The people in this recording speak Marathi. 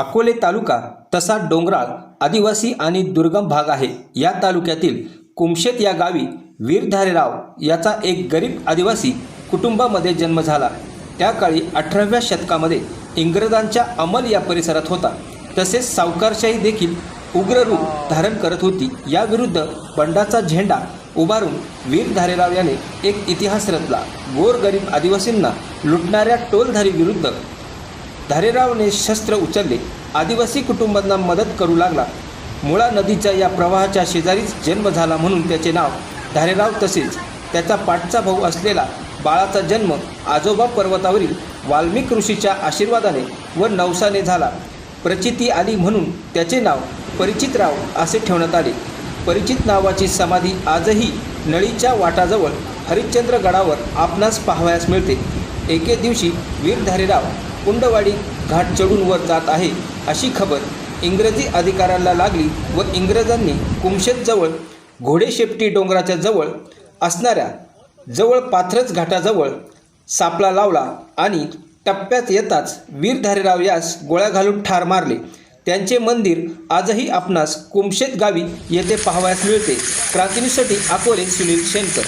अकोले तालुका तसा डोंगराळ आदिवासी आणि दुर्गम भाग आहे. या तालुक्यातील कुमशेत या गावी वीरधारेराव याचा एक गरीब आदिवासी कुटुंबामध्ये जन्म झाला. त्या काळी अठराव्या शतकामध्ये इंग्रजांच्या अमल या परिसरात होता. तसेच सावकारशाही देखील उग्र रूप धारण करत होती. याविरुद्ध बंडाचा झेंडा उभारून वीर धारेराव याने एक इतिहास रचला. गोरगरीब आदिवासींना लुटणाऱ्या टोलधारी विरुद्ध धारेरावने शस्त्र उचलले. आदिवासी कुटुंबांना मदत करू लागला. मुळा नदीच्या या प्रवाहाच्या शेजारीच जन्म झाला म्हणून त्याचे नाव धारेराव तसेच त्याचा पाठचा भाऊ असलेला बाळाचा जन्म आजोबा पर्वतावरील वाल्मिक ऋषीच्या आशीर्वादाने व नवसाने झाला. प्रचिती आली म्हणून त्याचे नाव परिचितराव असे ठेवण्यात आले. परिचित नावाची समाधी आजही नळीच्या वाटाजवळ हरिश्चंद्र गडावर आपणास पाहावयास मिळते. एके दिवशी वीर धारेराव कुंडवाडी घाट चढून वर जात आहे अशी खबर इंग्रजी अधिकाऱ्यांना लागली व इंग्रजांनी कुमशेतजवळ घोडेशेपटी डोंगराच्या जवळ असणाऱ्या जवळ पाथरच घाटाजवळ सापळा लावला आणि टप्प्यात येताच वीर धारेराव यास गोळ्या घालून ठार मारले. त्यांचे मंदिर आजही आपणास कुमशेत गावी येथे पाहावयास मिळते. क्रांतीसाठी अकोले सुनील शेनकर